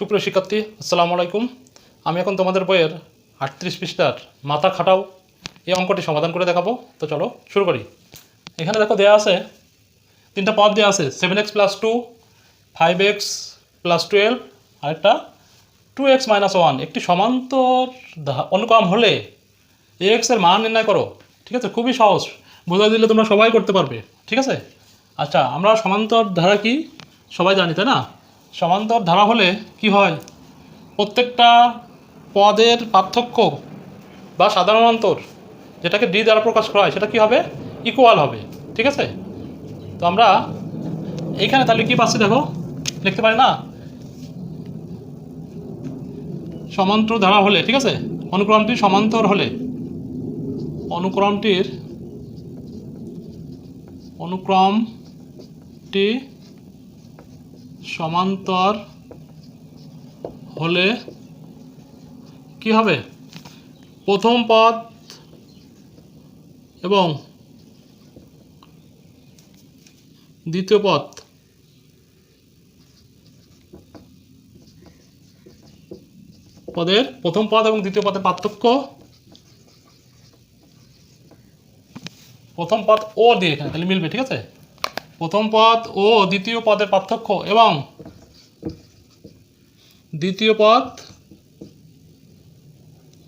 সুপ্রিয় শিক্ষার্থী, আসসালামু আলাইকুম। আমি এখন তোমাদের বইয়ের আটত্রিশ পৃষ্ঠার মাথা খাটাও এই অঙ্কটি সমাধান করে দেখাবো। তো চলো শুরু করি। এখানে দেখো দেওয়া আছে, তিনটা পদ দেওয়া আছে seven x plus two five x plus twelve আরেকটা টু এক্স মাইনাস ওয়ান একটি সমান্তর অনুক্রম হলে এ এক্সের মান নির্ণয় করো। ঠিক আছে? খুবই সহজ। বোঝাই দিলে তোমরা সবাই করতে পারবে। ঠিক আছে? আচ্ছা আমরা সমান্তর ধারা কি? সবাই জানি, তাই না? সমান্তর ধারা হলে কি হয়? প্রত্যেকটা পদের পার্থক্য বা সাধারণ অন্তর যেটাকে ডি দ্বারা প্রকাশ করা হয়, সেটা কি হবে? ইকুয়াল হবে। ঠিক আছে? তো আমরা এইখানে তাহলে কি পাচ্ছি দেখো? লিখতে পারি না? সমান্তর ধারা হলে, ঠিক আছে? অনুক্রমটি সমান্তর হলে। অনুক্রমটির অনুক্রমটি সমান্তর হলে কি হবে? প্রথম পদ এবং দ্বিতীয় পদ। পদের প্রথম পদ এবং দ্বিতীয় পদের পার্থক্য। প্রথম পদ ও দিয়ে এখানে, তাহলে মিলবে, ঠিক আছে? প্রথম পদ ও দ্বিতীয় পদের পার্থক্য এবং দ্বিতীয় পদ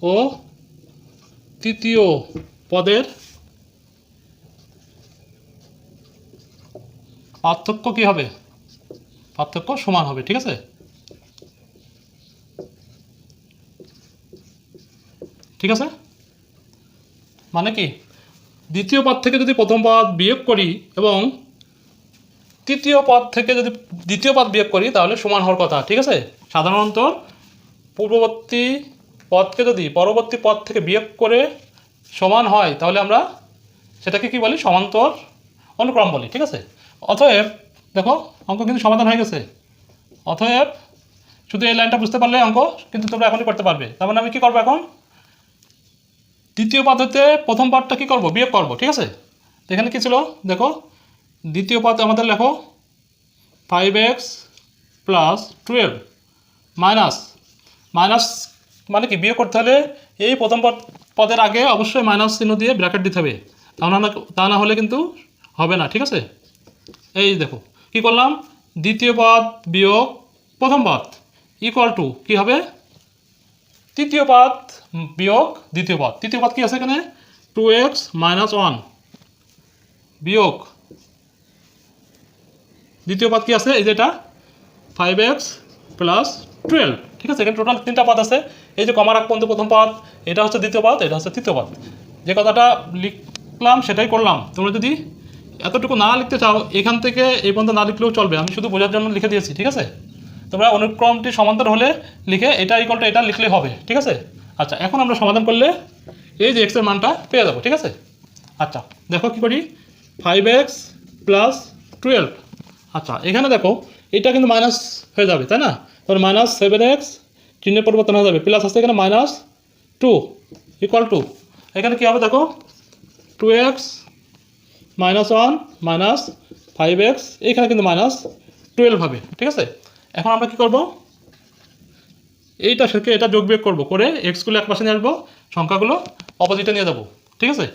ও তৃতীয় পদের পার্থক্য কি হবে? পার্থক্য সমান হবে, ঠিক আছে? ঠিক আছে? মানে কি? দ্বিতীয় পদ থেকে যদি প্রথম পদ বিয়োগ করি এবং তৃতীয় পদ থেকে যদি দ্বিতীয় পদ বিয়োগ করি, তাহলে সমান হওয়ার কথা, ঠিক আছে? সাধারণত পূর্ববর্তী পদকে যদি পরবর্তী পদ থেকে বিয়োগ করে সমান হয়, তাহলে আমরা সেটাকে কি বলি? সমান্তর অনুক্রম বলি, ঠিক আছে? অতএব, দেখো, অঙ্ক কিন্তু সমাধান হয়ে গেছে। অতএব, শুধু এই লাইনটা বুঝতে পারলে অঙ্ক কিন্তু তোমরা এখনই করতে পারবে। তার মানে আমি কী করব এখন? দ্বিতীয় পদ হতে প্রথম পদটা কী করব? বিয়োগ করব, ঠিক আছে? এখানে কী ছিল? দেখো দ্বিতীয় পদ আমাদের লেখো five x plus twelve minus minus মানে কি? বিয়োগ করতে হলে এই প্রথম পদ পদের আগে অবশ্যই মাইনাস চিহ্ন দিয়ে ব্র্যাকেট দিতে হবে। তা না তা না হলে কিন্তু হবে না, ঠিক আছে? এই দেখো, কি করলাম? দ্বিতীয় পদ বিয়োগ প্রথম পদ ইকুয়াল টু কী হবে? তৃতীয় পদ বিয়োগ দ্বিতীয় পদ। তৃতীয় পদ কি আছে এখানে? টু এক্স মাইনাস ওয়ান বিয়োগ দ্বিতীয় পদ কি আছে? এই যেটা ফাইভ এক্স প্লাস টুয়েলভ ঠিক আছে, এখানে টোটাল তিনটা পদ আছে। এই যে কমার আগ পর্যন্ত প্রথম পদ এটা হচ্ছে দ্বিতীয় পদ এটা হচ্ছে তৃতীয় পদ যে কথাটা লিখলাম, সেটাই করলাম। তোমরা যদি এতটুকু না লিখতে চাও, এখান থেকে এই পর্যন্ত না লিখলেও চলবে। আমি শুধু বোঝার জন্য লিখে দিয়েছি, ঠিক আছে? তোমরা অনুক্রমটি সমান্তর হলে লিখে এটা ইকলটা এটা লিখলে হবে, ঠিক আছে? আচ্ছা এখন আমরা সমাধান করলে এই যে এক্সের মানটা পেয়ে যাব, ঠিক আছে? আচ্ছা দেখো কি করি? ফাইভ এক্স প্লাস টুয়েলভ আচ্ছা এখানে দেখো, এটা কিন্তু মাইনাস হয়ে যাবে, তাই না? তাহলে মাইনাস সেভেন এক্স চিহ্নের পরিবর্তন হয়ে যাবে প্লাস আসছে এখানে মাইনাস টু ইকুয়াল টু এখানে কী হবে দেখো? Two x minus one minus five x এইখানে কিন্তু মাইনাস টুয়েলভ হবে, ঠিক আছে? এখন আমরা কি করব? এইটা থেকে এটা যোগ বিয়োগ করব, করে এক্সগুলো এক পাশে নিয়ে আসব, সংখ্যাগুলো অপোজিটে নিয়ে যাব, ঠিক আছে?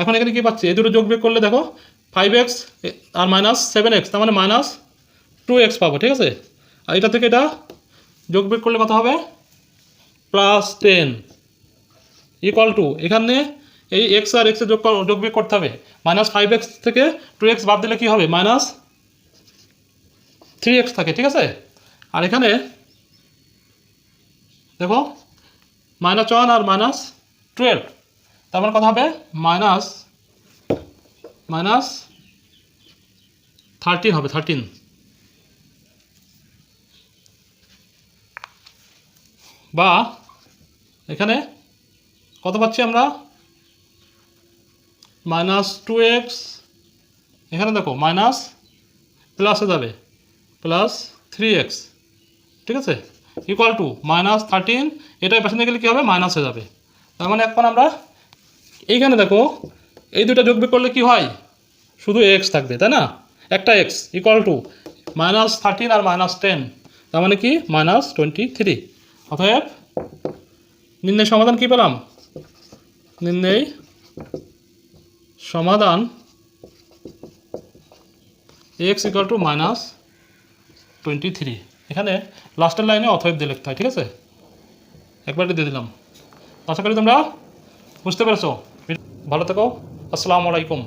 এখন এখানে কি পাচ্ছি? এই দুটো যোগ বিয়োগ করলে দেখো ফাইভ এক্স আর মাইনাস সেভেন এক্স তার মানে মাইনাস টু এক্স পাবো, ঠিক আছে? আর এটা থেকে এটা যোগ বিয়োগ করলে কত হবে? প্লাস টেন ইকুয়াল টু এখানে এই এক্স আর এক্সে যোগ যোগ বিয়োগ করতে হবে। মাইনাস ফাইভ এক্স থেকে টু এক্স বাদ দিলে কী হবে? মাইনাস থ্রি এক্স থাকে, ঠিক আছে? আর এখানে দেখো মাইনাস ওয়ান আর মাইনাস টুয়েলভ তার মানে কথা হবে? মাইনাস মাইনাস থার্টিন হবে, থার্টিন। বা এখানে কত পাচ্ছি আমরা? মাইনাস টু এক্স, এখানে দেখো, মাইনাস প্লাসে যাবে, প্লাস থ্রি এক্স, ঠিক আছে? ইকুয়াল টু, মাইনাস থার্টিন এটা পাশে নিয়ে গেলে কী হবে? মাইনাস হয়ে যাবে। তার মানে এখন আমরা এইখানে দেখো এই দুটো যোগ করলে কি হয়? শুধু এক্স থাকবে, তাই না? একটা x equal to minus thirteen R minus ten তার মানে কি? মাইনাস টোয়েন্টি থ্রি অতএব নির্ণয় সমাধান কি পেলাম? নির্ণয় সমাধান x equal to minus twenty three এখানে লাস্টের লাইনে অথয়েব দিয়ে লিখতে হয়, ঠিক আছে? একবারটি দিয়ে দিলাম। আশা করি তোমরা বুঝতে পেরেছ। ভালো থেকো। আসসালামু আলাইকুম।